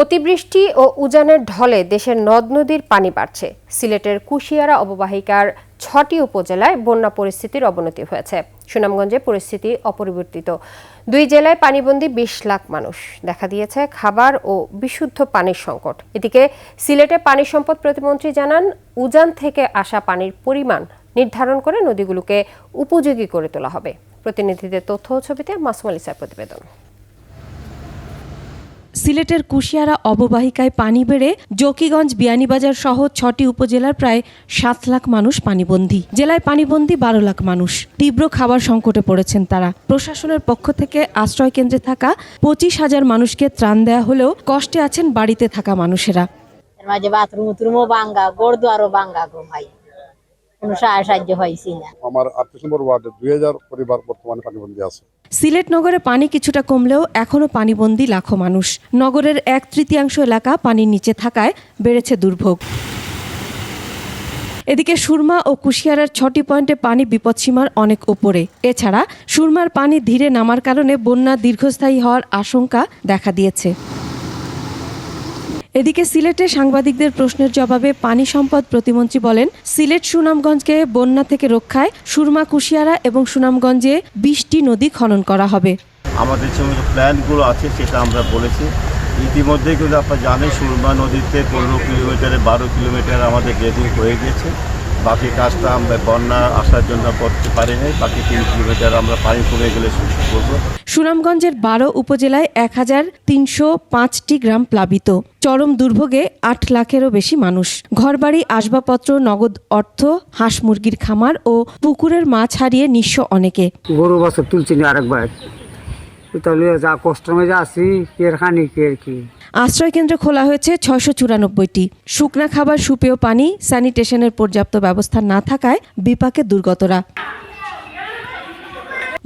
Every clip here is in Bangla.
অতিবৃষ্টি ও উজানের ঢলে দেশের নদ নদীর পানি বাড়ছে। সিলেটের কুশিয়ারা অববাহিকার ছটি উপজেলায় বন্যা পরিস্থিতির অবনতি হয়েছে। সুনামগঞ্জে পরিস্থিতি অপরিবর্তিত। দুই জেলায় পানিবন্দী বিশ লাখ মানুষ। দেখা দিয়েছে খাবার ও বিশুদ্ধ পানির সংকট। এদিকে সিলেটে পানি সম্পদ প্রতিমন্ত্রী জানান, উজান থেকে আসা পানির পরিমাণ নির্ধারণ করে নদীগুলোকে উপযোগী করে তোলা হবে। প্রতিনিধিদের তথ্য ছবিতে মাসুম আলিসার প্রতিবেদন। সিলেটের কুশিয়ারা অববাহিকায় পানি বেড়ে জকিগঞ্জ বিয়ানীবাজার সহ ছটি উপজেলার প্রায় সাত লাখ মানুষ পানিবন্দী। জেলায় পানিবন্দী বারো লাখ মানুষ। তীব্র খাবার সংকটে পড়েছেন তারা। প্রশাসনের পক্ষ থেকে আশ্রয় কেন্দ্রে থাকা পঁচিশ হাজার মানুষকে ত্রাণ দেয়া হলেও কষ্টে আছেন বাড়িতে থাকা মানুষেরা। মাঝে বাথরুম উথরুমও ভাঙ্গা গোড় দুয়ারও গো ভাই। কোনো সাহায্য সাহায্য হয়েছি না। আমার আটত্রিশ নম্বর ওয়ার্ডে দুই হাজার পরিবার বর্তমানে পানিবন্দী আছে। সিলেট নগরে পানি কিছুটা কমলেও এখনও পানিবন্দী লাখো মানুষ। নগরের এক তৃতীয়াংশ এলাকা পানির নিচে থাকায় বেড়েছে দুর্ভোগ। এদিকে সুরমা ও কুশিয়ারার ছটি পয়েন্টে পানি বিপদসীমার অনেক উপরে এছাড়া সুরমার পানি ধীরে নামার কারণে বন্যা দীর্ঘস্থায়ী হওয়ার আশঙ্কা দেখা দিয়েছে। এদিকে সিলেটে সাংবাদিকদের প্রশ্নের জবাবে পানি সম্পদ প্রতিমন্ত্রী বলেন, সিলেট সুনামগঞ্জকে বন্যা থেকে রক্ষায় সুরমা, কুশিয়ারা এবং সুনামগঞ্জে বিশটি নদী খনন করা হবে। আমাদের যে প্ল্যানগুলো আছে সেটা আমরা বলেছি। ইতিমধ্যে কিন্তু আপনারা জানেন, সুরমা নদীতে পনেরো কিলোমিটারে, বারো কিলোমিটার আমাদের ড্রেজিং হয়ে গেছে। বাকি কাজটা আমরা বন্যা আসার জন্য করতে পারি নাই বাকি তিন কিলোমিটার আমরা পানি কমে গেলে করব। সুনামগঞ্জের বারো উপজেলায় এক হাজার তিনশো পাঁচটি গ্রাম প্লাবিত। চরম দুর্ভোগে আট লাখেরও বেশি মানুষ। ঘরবাড়ি আসবাবপত্র নগদ অর্থ হাঁস মুরগির খামার ও পুকুরের মাছ হারিয়ে নিঃস্ব অনেকে। গরু বছর তুলছি আরেকবার। তাহলে যা কষ্ট মধ্যে আছি, এর খানি কি আর কি? আশ্রয় কেন্দ্র খোলা হয়েছে ছয়শো চুরানব্বইটি। শুকনা খাবার, সুপেয় পানি, স্যানিটেশনের পর্যাপ্ত ব্যবস্থা না থাকায় বিপাকে দুর্গতরা।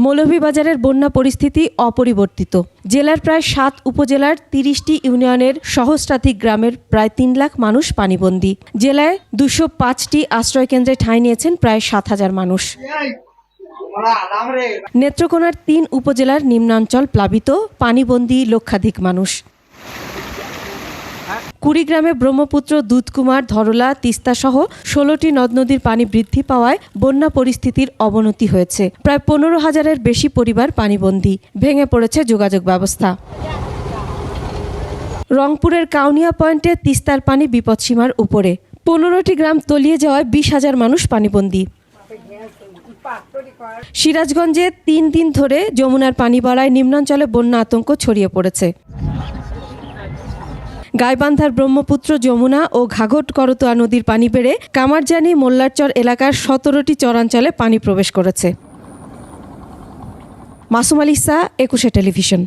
মৌলভীবাজারের বন্যা পরিস্থিতি অপরিবর্তিত। জেলার প্রায় সাত উপজেলার তিরিশটি ইউনিয়নের সহস্রাধিক গ্রামের প্রায় তিন লাখ মানুষ পানিবন্দী। জেলায় দুশো পাঁচটি আশ্রয়কেন্দ্রে ঠাঁই নিয়েছেন প্রায় সাত হাজার মানুষ। নেত্রকোনার তিন উপজেলার নিম্নাঞ্চল প্লাবিত, পানিবন্দী, লক্ষাধিক মানুষ। কুড়িগ্রামে ব্রহ্মপুত্র, দুধকুমার, ধরলা, তিস্তা সহ ষোলোটি নদ নদীর পানি বৃদ্ধি পাওয়ায় বন্যা পরিস্থিতির অবনতি হয়েছে। প্রায় পনেরো হাজারের বেশি পরিবার পানিবন্দী। ভেঙে পড়েছে যোগাযোগ ব্যবস্থা। রংপুরের কাউনিয়া পয়েন্টে তিস্তার পানি বিপদসীমার উপরে। পনেরোটি গ্রাম তলিয়ে যাওয়ায় বিশ হাজার মানুষ পানিবন্দী। সিরাজগঞ্জে তিন দিন ধরে যমুনার পানি বাড়ায় নিম্নাঞ্চলে বন্যা আতঙ্ক ছড়িয়ে পড়েছে। গাইবান্ধার ব্রহ্মপুত্র যমুনা ও ঘাঘট করতোয়া নদীর পানি বেড়ে কামারজানি মোল্লারচর এলাকার সতেরোটি চরাঞ্চলে পানি প্রবেশ করেছে। মাসুম আলিসা একুশে টেলিভিশন।